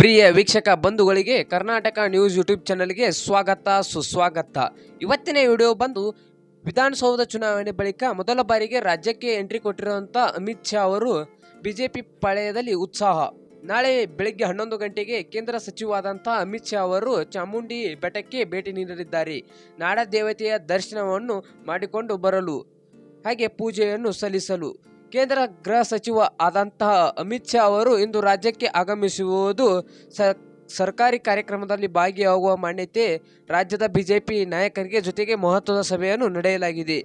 ಪ್ರಿಯ ವೀಕ್ಷಕ ಬಂಧುಗಳಿಗೆ Karnataka news YouTube ಚಾನಲ್ಗೆ ಸ್ವಾಗತ, ಸುಸ್ವಾಗತ. ಇವತ್ತಿನ ವಿಡಿಯೋ ಬಂದು ವಿಧಾನಸೌಧ ಚುನಾವಣೆ ಬಳಿಕ ಮೊದಲ ಬಾರಿಗೆ ರಾಜ್ಯಕ್ಕೆ ಎಂಟ್ರಿ ಕೊಟ್ಟಿರುವಂಥ ಅಮಿತ್ ಶಾ ಅವರು ಬಿಜೆಪಿ ಪಾಳೆಯದಲ್ಲಿ ಉತ್ಸಾಹ. ನಾಳೆ ಬೆಳಗ್ಗೆ ಹನ್ನೊಂದು ಗಂಟೆಗೆ ಕೇಂದ್ರ ಸಚಿವಾದಂಥ ಅಮಿತ್ ಶಾ ಅವರು ಚಾಮುಂಡಿ ಬೆಟ್ಟಕ್ಕೆ ಭೇಟಿ ನೀಡಲಿದ್ದಾರೆ. ನಾಡ ದೇವತೆಯ ದರ್ಶನವನ್ನು ಮಾಡಿಕೊಂಡು ಬರಲು, ಹಾಗೆ ಪೂಜೆಯನ್ನು ಸಲ್ಲಿಸಲು. ಕೇಂದ್ರ ಗೃಹ ಸಚಿವ ಆದಂತಹ ಅಮಿತ್ ಶಾ ಅವರು ಇಂದು ರಾಜ್ಯಕ್ಕೆ ಆಗಮಿಸುವುದು ಸರ್ಕಾರಿ ಕಾರ್ಯಕ್ರಮದಲ್ಲಿ ಭಾಗಿಯಾಗುವ ಮಾನ್ಯತೆ ರಾಜ್ಯದ ಬಿಜೆಪಿ ನಾಯಕರಿಗೆ ಜೊತೆಗೆ ಮಹತ್ವದ ಸಭೆಯನ್ನು ನಡೆಯಲಾಗಿದೆ.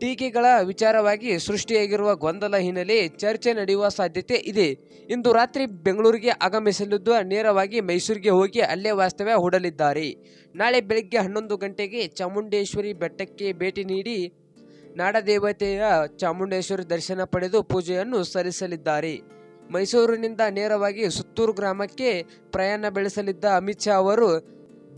ಟೀಕೆಗಳ ವಿಚಾರವಾಗಿ ಸೃಷ್ಟಿಯಾಗಿರುವ ಗೊಂದಲ ಹಿನ್ನೆಲೆ ಚರ್ಚೆ ನಡೆಯುವ ಸಾಧ್ಯತೆ ಇದೆ. ಇಂದು ರಾತ್ರಿ ಬೆಂಗಳೂರಿಗೆ ಆಗಮಿಸಲಿದ್ದು ನೇರವಾಗಿ ಮೈಸೂರಿಗೆ ಹೋಗಿ ಅಲ್ಲೇ ವಾಸ್ತವ್ಯ ಹೂಡಲಿದ್ದಾರೆ. ನಾಳೆ ಬೆಳಗ್ಗೆ ಹನ್ನೊಂದು ಗಂಟೆಗೆ ಚಾಮುಂಡೇಶ್ವರಿ ಬೆಟ್ಟಕ್ಕೆ ಭೇಟಿ ನೀಡಿ ನಾಡದೇವತೆಯ ಚಾಮುಂಡೇಶ್ವರಿ ದರ್ಶನ ಪಡೆದು ಪೂಜೆಯನ್ನು ಸಲ್ಲಿಸಲಿದ್ದಾರೆ. ಮೈಸೂರಿನಿಂದ ನೇರವಾಗಿ ಸುತ್ತೂರು ಗ್ರಾಮಕ್ಕೆ ಪ್ರಯಾಣ ಬೆಳೆಸಲಿದ್ದ ಅಮಿತ್ ಶಾ ಅವರು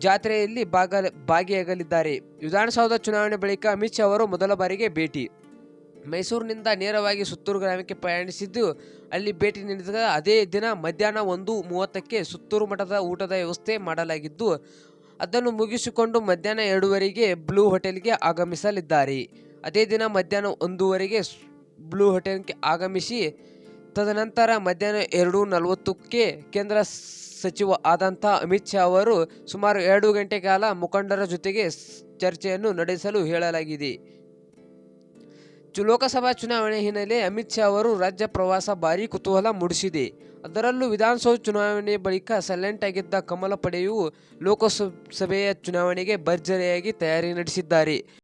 ಜಾತ್ರೆಯಲ್ಲಿ ಭಾಗ, ಭಾಗಿಯಾಗಲಿದ್ದಾರೆ. ವಿಧಾನಸೌಧ ಚುನಾವಣೆ ಬಳಿಕ ಅಮಿತ್ ಶಾ ಅವರು ಮೊದಲ ಬಾರಿಗೆ ಭೇಟಿ. ಮೈಸೂರಿನಿಂದ ನೇರವಾಗಿ ಸುತ್ತೂರು ಗ್ರಾಮಕ್ಕೆ ಪ್ರಯಾಣಿಸಿದ್ದು, ಅಲ್ಲಿ ಭೇಟಿ ನೀಡಿದಾಗ ಅದೇ ದಿನ ಮಧ್ಯಾಹ್ನ ಒಂದು ಮೂವತ್ತಕ್ಕೆ ಸುತ್ತೂರು ಮಠದ ಊಟದ ವ್ಯವಸ್ಥೆ ಮಾಡಲಾಗಿದ್ದು, ಅದನ್ನು ಮುಗಿಸಿಕೊಂಡು ಮಧ್ಯಾಹ್ನ ಎರಡೂವರೆಗೆ ಬ್ಲೂ ಹೋಟೆಲ್ಗೆ ಆಗಮಿಸಲಿದ್ದಾರೆ. ಅದೇ ದಿನ ಮಧ್ಯಾಹ್ನ ಒಂದೂವರೆಗೆ ಬ್ಲೂ ಹೋಟೆಲ್ಗೆ ಆಗಮಿಸಿ, ತದನಂತರ ಮಧ್ಯಾಹ್ನ ಎರಡು ನಲವತ್ತಕ್ಕೆ ಕೇಂದ್ರ ಸಚಿವ ಆದಂಥ ಅಮಿತ್ ಶಾ ಅವರು ಸುಮಾರು ಎರಡು ಗಂಟೆ ಕಾಲ ಮುಖಂಡರ ಜೊತೆಗೆ ಚರ್ಚೆಯನ್ನು ನಡೆಸಲು ಹೇಳಲಾಗಿದೆ. ಲೋಕಸಭಾ ಚುನಾವಣೆ ಹಿನ್ನೆಲೆ ಅಮಿತ್ ಶಾ ಅವರು ರಾಜ್ಯ ಪ್ರವಾಸ ಭಾರಿ ಕುತೂಹಲ ಮೂಡಿಸಿದೆ. ಅದರಲ್ಲೂ ವಿಧಾನಸೌಧ ಚುನಾವಣೆ ಬಳಿಕ ಸೈಲೆಂಟ್ ಆಗಿದ್ದ ಕಮಲ ಪಡೆಯು ಲೋಕಸಭೆಯ ಚುನಾವಣೆಗೆ ಭರ್ಜರಿಯಾಗಿ ತಯಾರಿ ನಡೆಸಿದ್ದಾರೆ.